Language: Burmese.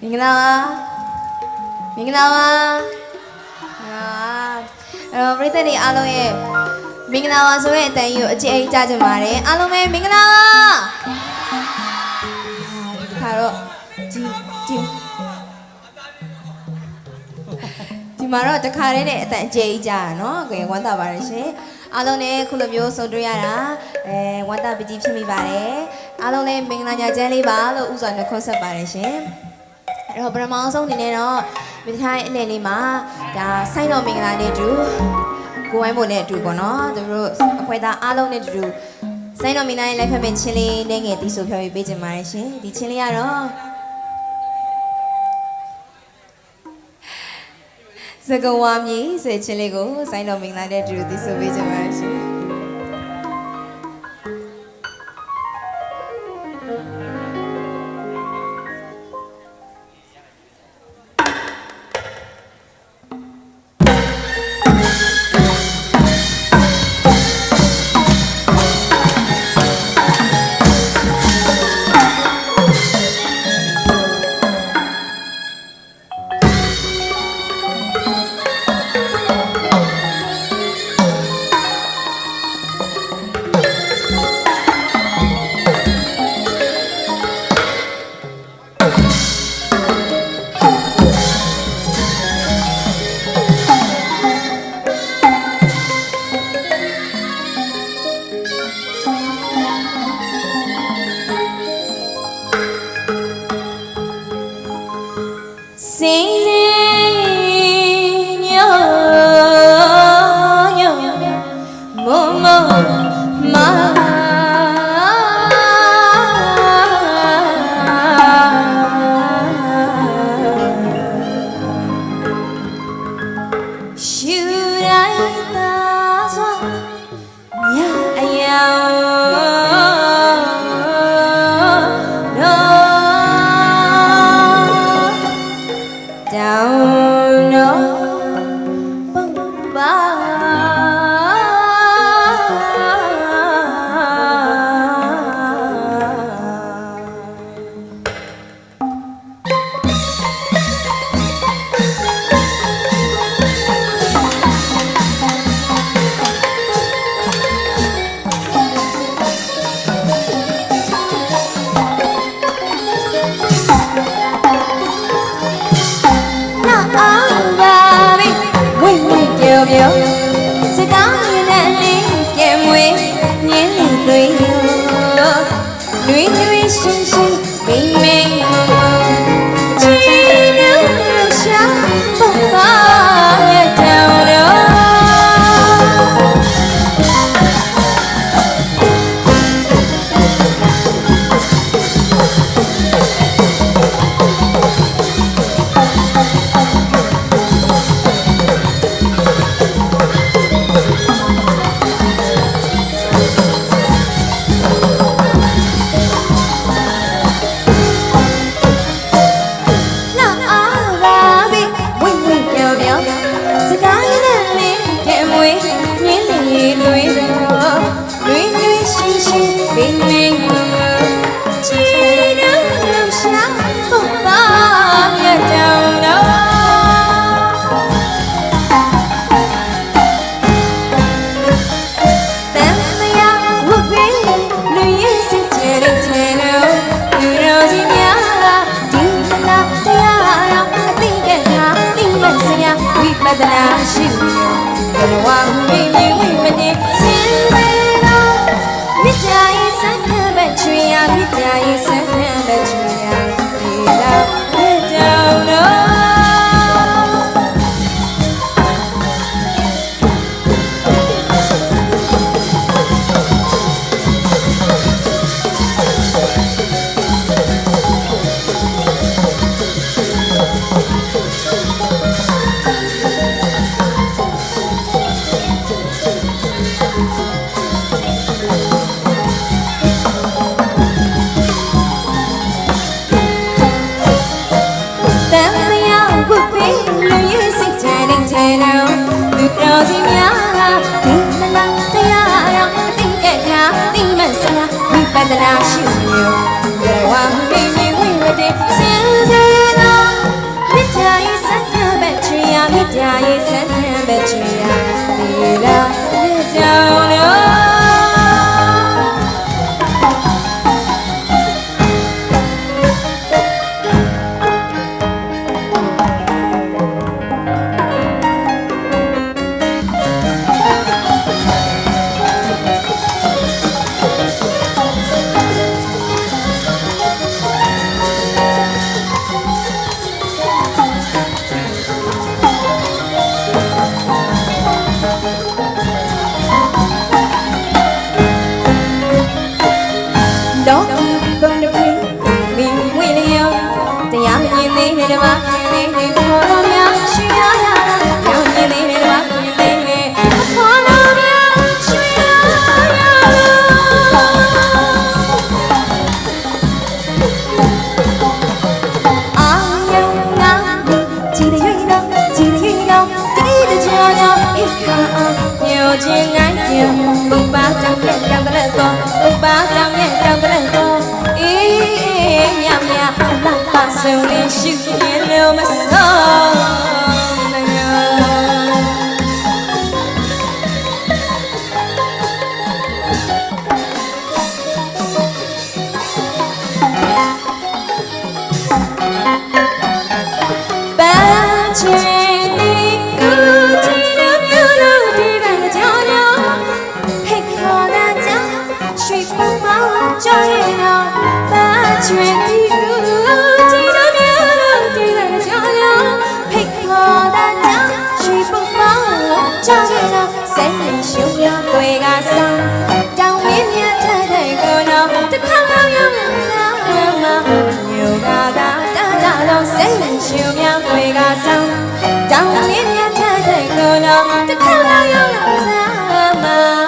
မင်္ဂလာပါမင်္ဂလာပါအာအဲ့တော့ပရိသတ်တွေအားလုံးရဲ့မင်္ဂလာပါဆိုတဲ့အတန်ကြီးကိုအကျဉ်းအိတ်ကြားကြပါတယ်အားလုံးပဲမင်္ဂလာပါအာခါတော့ဒီဒီဒီမှာတော့တခါတည်းနဲ့အတန်အကျဉ်းအိတ်ကြားရနော်ကိုယ်ဝမ်းသာပါတယ်ရှင်အားလုံးလည်းခုလိုမျိုးဆုံတွေ့ရတာအဲဝမ်းသာပကြီးဖြစ်မိပါတယ် အားလုံးလည်းမင်္ဂလာညချမ်းလေးပါလို့ဥစွာနဲ့ခွန်းဆက်ပါတယ်ရှင်အဲ့တော့ပထမအောင်ဆုံးအနေနဲ့တော့မိသားရဲ့အနေလေးမှာဒါဆိုင်တော်မင်္ဂလာနဲ့အတူကိုဝိုင်းဖို့နဲ့အတူပေါ့နော်သူတို့အခွဲသားအားလုံးနဲ့အတူဆိုင်တော်မင်္ဂလာရဲ့လိုက်ဖက်မဲ့ချင်းလေးနဲ့ငယ်တီးဆိုဖြောပြီးပေးကြပါတယ်ရှင်ဒီချင်းလေးကတော့စကဝါမြေဆိုတဲ့ချင်းလေးကိုဆိုင်တော်မင်္ဂလာနဲ့အတူတီးဆိုပေးကြပါတယ်ရှင် စ င်း wai ပြောပြော င်း Yeah, you said, yeah, but ချင်းငိုင်းခြင်းမပါတတ်တဲ့ ကဆောင်တောင်းလေးမြတ်တဲ့ကိုယ်တော်တစ်ခါလာရောက်လာစားမှာ